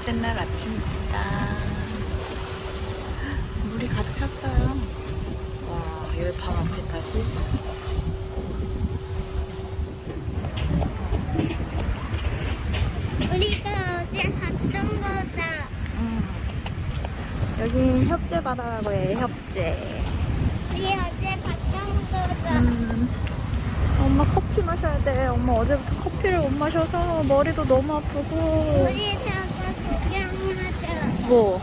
3일 둘째 날 아침입니다. 물이 가득 찼어요. 와, 여기 바로 앞에까지. 우리가 어제 갔던 거다. 음. 여기 협재 바다라고 해요, 협재. 우리 어제 갔던 거다. 음. 엄마 커피 마셔야 돼. 엄마 어제부터 커피를 못 마셔서 머리도 너무 아프고. 우리. 뭐?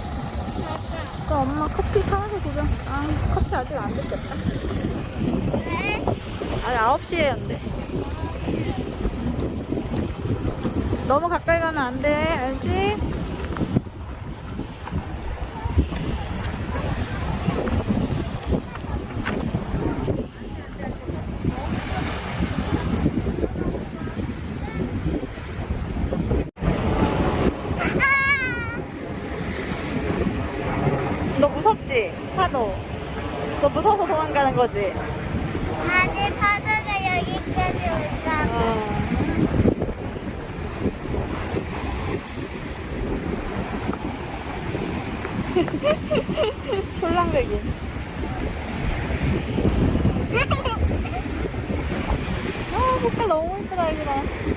그럼 엄마 커피 사와서 구경. 아, 커피 아직 안 됐겠다. 왜? 아직 9시에 한대. 너무 가까이 가면 안 돼. 알지? 너 무섭지? 파도. 너 무서워서 도망가는 거지? 아직 파도가 여기까지 올까 봐. 촐랑대기. 아, 색깔 너무 이쁘다, 여기다.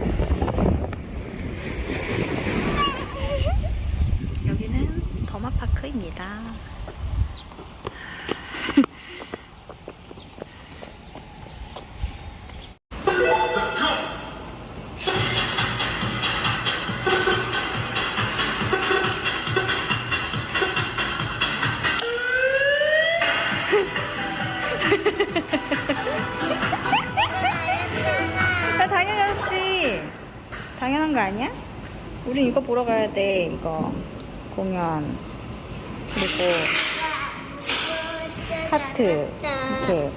보러 가야 돼, 이거. 공연. 그리고 하트. 이렇게.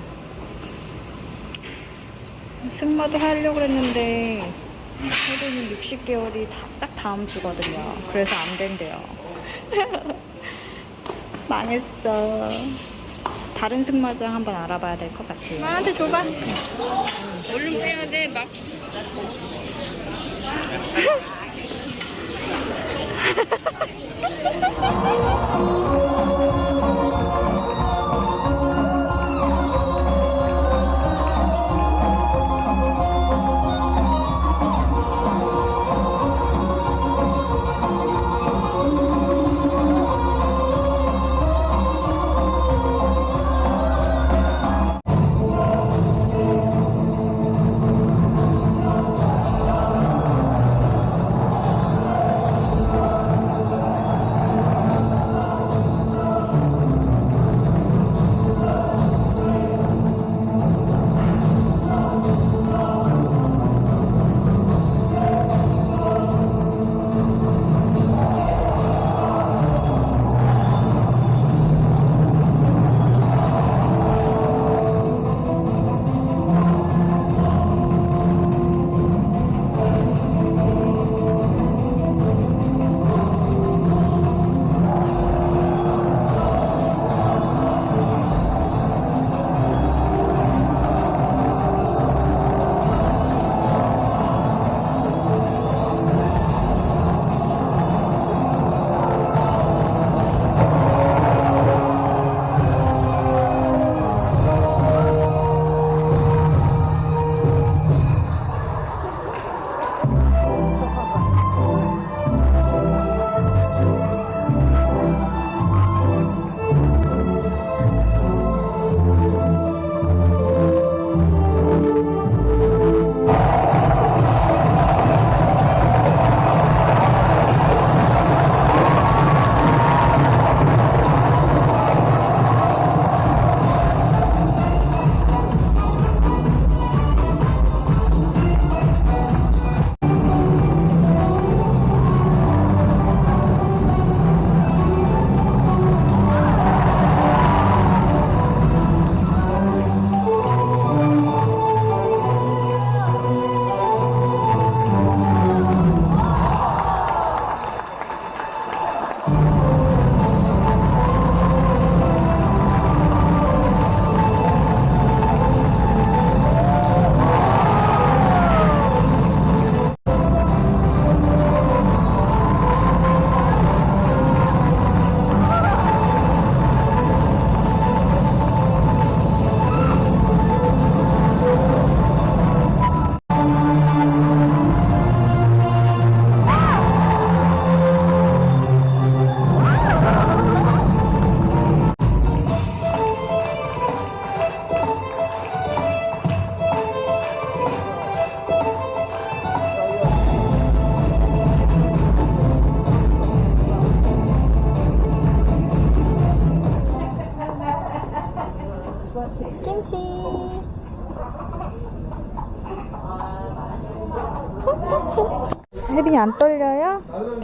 승마도 하려고 그랬는데, 혜린이 60개월이 딱 다음 주거든요. 그래서 안 된대요. 망했어. 다른 승마장 한번 알아봐야 될 것 같아요. 나한테 줘봐. 얼른 빼야 돼. 막 Thank you.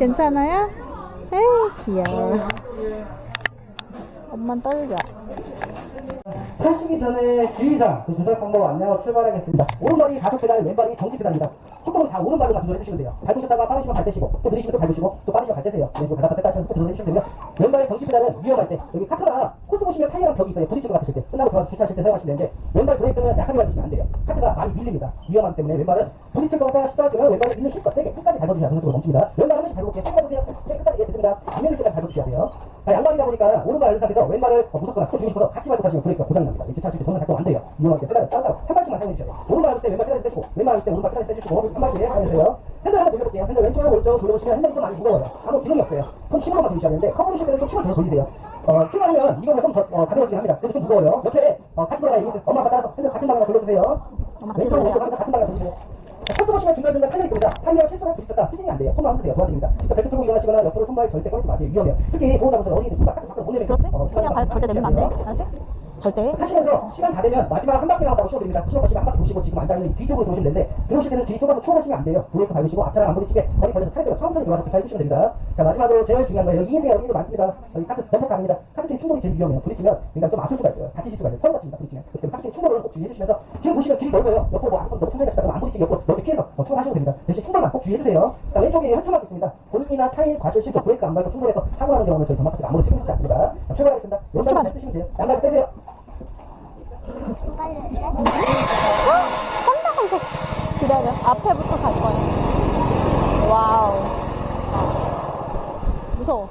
괜찮아요? 에이, 귀여워. 엄만 떨려. 타시기 전에 주의사항, 그 조작 방법 안내하고 출발하겠습니다. 오른발이 가속 페달, 왼발이 정지 페달입니다. 속도는 다 오른발로만 조절해 주시면 돼요. 밟으셨다가 빠르시면 발 떼시고, 또 느리시면 또 밟으시고, 또 빠르시면 발 떼세요. 네, 뭐 가다가 떼다 하시면 또 조절해 주시면 되고요. 왼발의 페달은 위험할 때, 여기 카트가 코스 보시면 타이어랑 벽이 있어요. 부딪힌 것 같으실 때, 끝나고 들어가서 주차하실 때 사용하시면 되는데, 왼발 브레이크는 약하게 밟으시면 안 돼요. 카트가 많이 밀립니다. 위험하기 때문에 왼발은 부딪힐 것 같다 싶다면 왼발을 있는 힘껏 세게 끝까지 밟아주셔야 자동적으로 멈춥니다. 왼발 한 번씩 밟으세요. 세게 끝까지 예, 됐습니다. 안면일 때까지 밟아주셔야 돼요. 자, 양발이다 보니까 오른발 밟는 상태에서 왼발을 어, 무섭거나 속도 줄이시고 같이 밟고 가시면 브레이크가 고장납니다. 이 주차하실 때 정말 작동 안 돼요. 위험하기 때문에 따로 따로 한 발씩만 사용해주셔야 돼요. 오른발 밟을 때 왼발 페달을 떼시고, 왼발 밟을 때 오른발 페달을 떼주시고, 한 발씩 사용해주세요. 핸들 한번 돌려볼게요. 핸들 왼쪽하고 오른쪽으로 돌려보시면 핸들이 좀 많이 무거워요. 아무 기능이 없어요. 손 힘으로만 돌리셔야 되는데, 커브 주실 때는 좀 힘을 줘서 돌리세요. 어, 힘하면 이거보다 좀 더, 어, 가벼워지긴 합니다. 그래도 좀 무거워요. 옆에, 어, 같이 돌아가요. 이거 엄마 아빠 따라서 핸들 같은 방향으로 돌려주세요. 왼쪽, 항상 같은 방향으로 돌리세요. 보시면 중간중간 타이어 있습니다. 타이어 실수로 부딪혔다. 시즌이 안 돼요. 손을 안 드세요. 도와드립니다. 직접 벨트 풀고 일어나시거나 옆으로 손발 절대 꺼내지 마세요. 위험해요. 특히 보호자분들 어린이들 손발 밖으로 못 내면 그렇지? 어, 그냥 발 절대 내리면 안 돼. 알았지? 절대. 하시면서 시간 다 되면 마지막 한 바퀴 남았다고 쉬어드립니다. 쉬어보시면 한 바퀴 도시고 지금 앉아있는 뒤쪽으로 도시면 되는데 들어오실 때는 뒤 좁아서 추월하시면 안 돼요. 브레이크 밟으시고 앞차랑 안 부딪히게 거리 걸려서 차례대로 천천히 들어가서 주차해 주시면 됩니다. 자 마지막으로 제일 중요한 거예요. 여기 인생에 어린이도 많습니다. 여기 카트 넘버 갑니다. 카트끼리 충돌이 제일 위험해요. 부딪히면 굉장히 좀 아플 수가 있어요. 다치실 수가 있어요. 서로 다칩니다. 부딪히면. 그때 카트끼리 충돌을 꼭 주의해 주시면서 지금 보시면 길이 넓어요. 옆으로 뭐 너무 천천히 가시다가 안 부딪히게 옆으로 넓게 피해서 어, 충돌하셔도 됩니다. 대신 충돌만 꼭 주의해 주세요. 자 왼쪽에 한참막 있습니다. 본인이나 타일, 과실, 실속, 브레이크 안 밟고 충돌해서 사고 나는 경우는 저희 전마카트가 아무런 책임지지 않습니다. 자, 출발하겠습니다. 잘 쓰시면 돼요. 양발 떼세요. 한다고 기다려. 앞에부터 갈 거야. 와우. 무서워.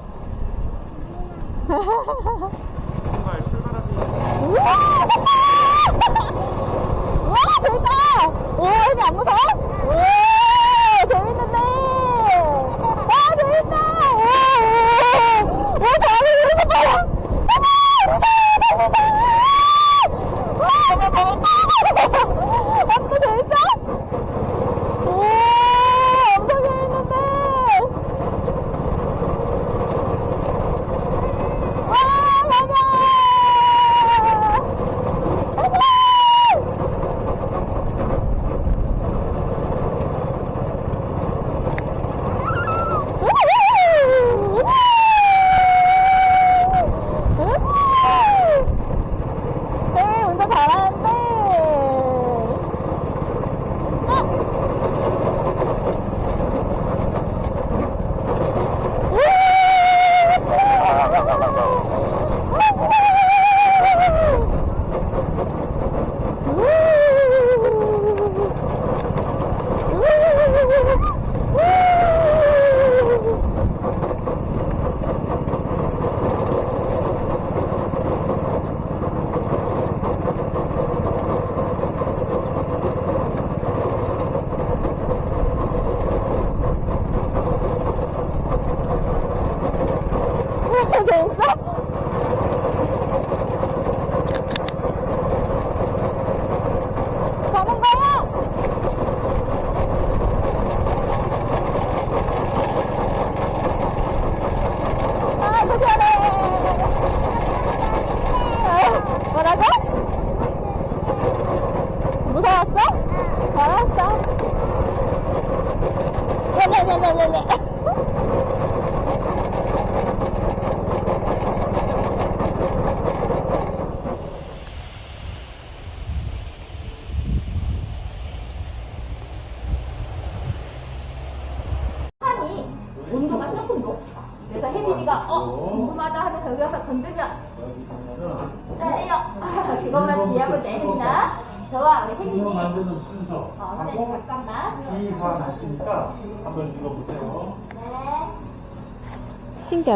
la la.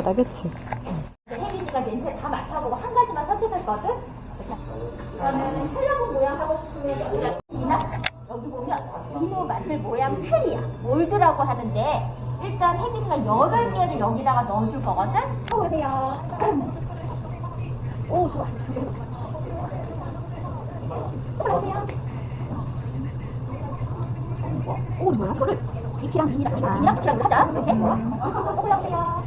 신기하다, 그치? 혜진이가 멘트 다 맞춰보고 한 가지만 선택했거든. 그러면 헬로본 모양 하고 싶으면 여기 보면 비누 만들 모양 틀이야. 몰드라고 하는데 일단 혜진이가 여덟 개를 여기다가 넣어줄 거거든. 보세요. 오 좋아. 오 뭐야? 그거를 빛이랑 비니랑 빛이랑 이거 하자. 이렇게 좋아. 또 보세요.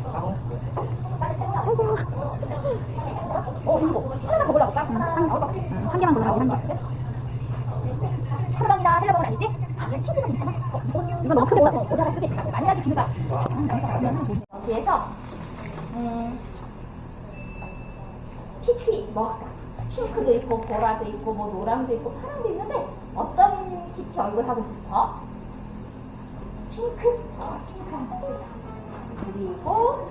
어, 이거 하나만 더 골라볼까? 어, 한 개만 골라라고 한 개. 하루방이나 헬라봉은 아니지? 아, 얘 치즈는 괜찮아. 어, 이거 너무 크겠다. 모자라 쓰기. 만약에 비누가. 음, 여기에서, 음, 키티 뭐 핑크도 있고 보라도 있고 뭐 노랑도 있고 파랑도 있는데 어떤 키티 얼굴 하고 싶어? 핑크? 좋아 핑크 한번 쓰자 그리고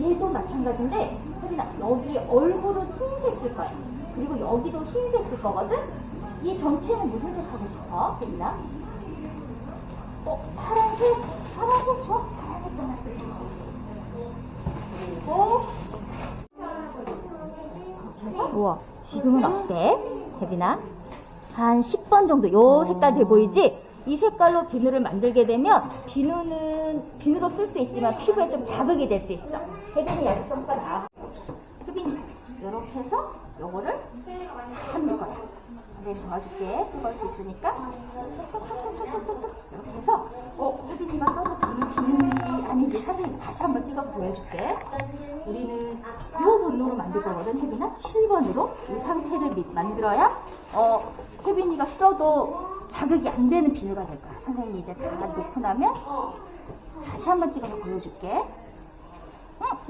얘도 마찬가지인데 혜린아 여기 얼굴은 흰색 쓸 거야 그리고 여기도 흰색 쓸 거거든 이 전체는 무슨 색 하고 싶어 혜린아? 어 파란색? 파란색 좋아 파란색 하나 쓸게 그리고 우와 지금은 어때? 혜빈아? 한 10번 정도 요 색깔 돼 보이지? 이 색깔로 비누를 만들게 되면 비누는 비누로 쓸 수 있지만 피부에 좀 자극이 될 수 있어 혜빈이 여기 좀더 나와 혜빈이 이렇게 해서 요거를 하는 거야 내가 도와줄게 뜨거울 수 있으니까 이렇게 해서 어 혜빈이가 써서 비누인지 아닌지 사진 다시 한번 찍어서 보여줄게 우리는 요 번호로 만들 거거든, 혜빈아. 7번으로 이 상태를 미- 만들어야 어 혜빈이가 써도 자극이 안 되는 비누가 될 거야. 선생님이 이제 다 놓고 나면 다시 한번 찍어서 보여줄게.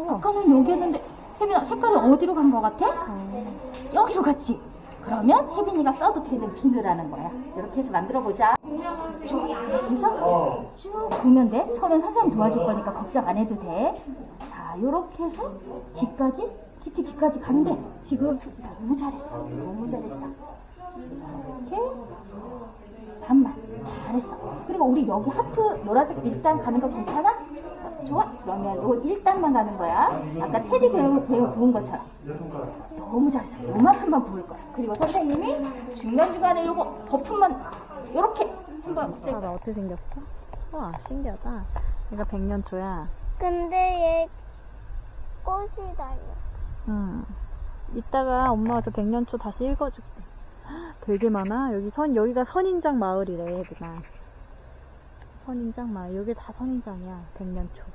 응, 아까는 여기였는데 혜빈아 색깔이 어디로 간 거 같아? 여기로 갔지. 그러면 혜빈이가 써도 되는 비누라는 거야. 이렇게 해서 만들어 보자. 여기서 쭉 보면 돼. 처음엔 선생님 도와줄 거니까 걱정 안 해도 돼. 자, 요렇게 해서 귀까지, 키티 귀까지 가는데 지금 너무 잘했어. 너무 잘했어. 이렇게 반만 잘했어. 그리고 우리 여기 하트 노란색 1단 가는 거 괜찮아? 어, 좋아. 그러면 요 1단만 가는 거야. 아까 테디 배우 배우 부은 것처럼. 너무 잘했어. 요만큼만 부을 거야. 그리고 선생님이 중간중간에 요거 버튼만 요렇게 한번 쓸 아, 나 어떻게 생겼어? 와, 신기하다. 얘가 백년초야. 근데 얘 꽃이 달려. 응. 이따가 엄마가 저 백년초 다시 읽어줄게. 헉, 되게 많아. 여기 선, 여기가 선인장 마을이래, 그냥. 선인장 마을. 여기 다 선인장이야, 백년초.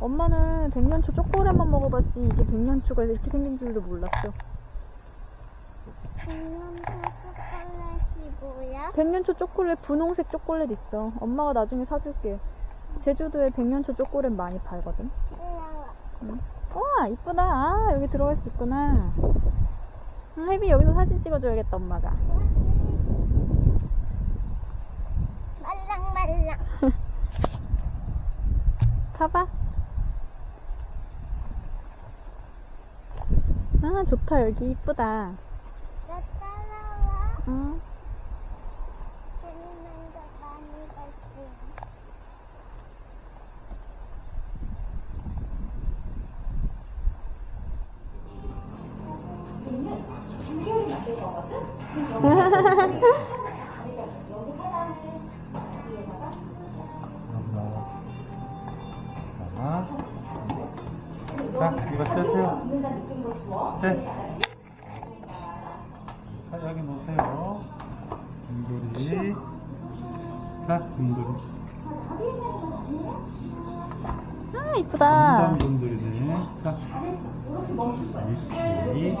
엄마는 백년초 초콜릿만 먹어봤지, 이게 백년초가 이렇게 생긴 줄도 몰랐어. 백년초 초콜릿이 뭐야? 백년초 초콜릿, 분홍색 초콜릿 있어. 엄마가 나중에 사줄게. 제주도에 백년초 초콜릿 많이 팔거든. 우와, 이쁘다. 아, 여기 들어갈 수 있구나. 응, 혜비 여기서 사진 찍어줘야겠다, 엄마가. 말랑말랑. 가봐. 아, 좋다. 여기 이쁘다. 나 따라와. 응. 이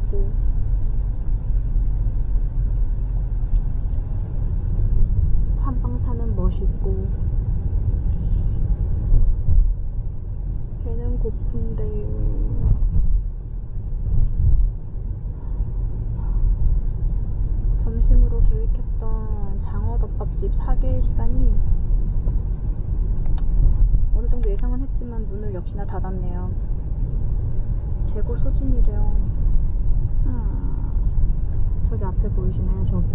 가고. 산방타는 멋있고. 배는 고픈데. 점심으로 계획했던 장어덮밥집 사계 시간이 어느 정도 예상은 했지만 문을 역시나 닫았네요. 재고 소진이래요. 아, 저기 앞에 보이시나요? 저기.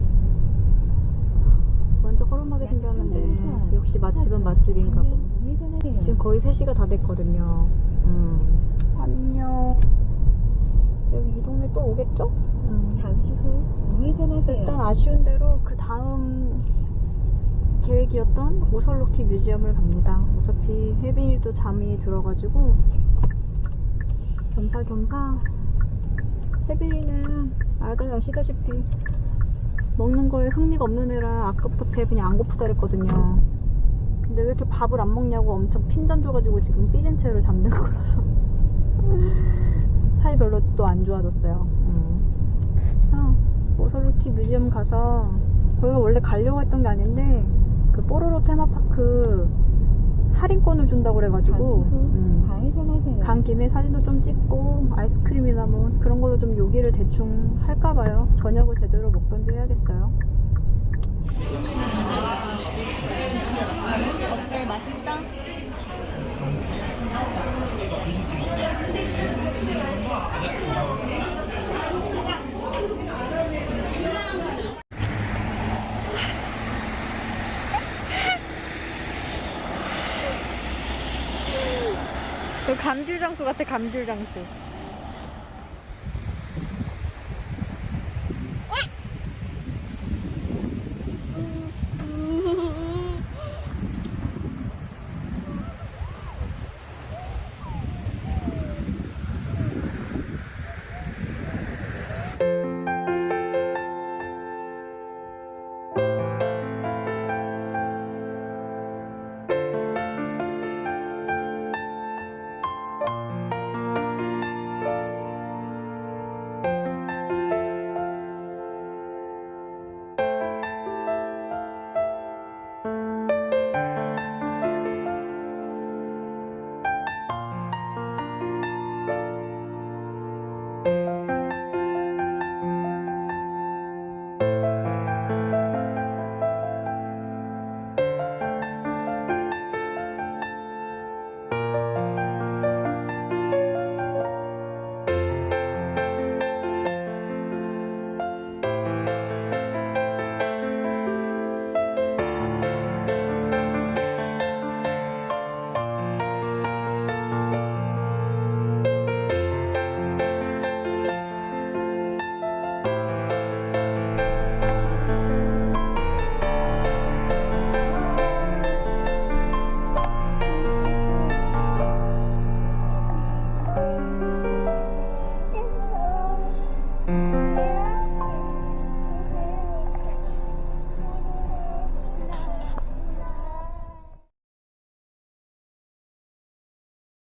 완전 허름하게 생겼는데 역시 맛집은 맛집인가 보. 지금 거의 3시가 다 됐거든요. 음. 안녕. 여기 이 동네 또 오겠죠? 음. 잠시 후 우회전하세요. 일단 아쉬운 대로 그 다음 계획이었던 오설록티 뮤지엄을 갑니다. 어차피 혜빈이도 잠이 들어가지고 겸사겸사 혜빈이는 알다 아시다시피 먹는 거에 흥미가 없는 애라 아까부터 배 그냥 안 고프다 그랬거든요. 근데 왜 이렇게 밥을 안 먹냐고 엄청 핀잔 줘가지고 지금 삐진 채로 잠든 거라서 사이 별로 또 안 좋아졌어요. 음. 그래서 오설루티 뮤지엄 가서 거기가 원래 가려고 했던 게 아닌데 그 뽀로로 테마파크 할인권을 준다고 그래가지고 음. 간 김에 사진도 좀 찍고 아이스크림이나 뭐 그런 걸로 좀 요기를 대충 할까 봐요. 저녁을 제대로 먹던지 해야겠어요. 어때? 맛있어? 감귤 장수 같아 감귤 장수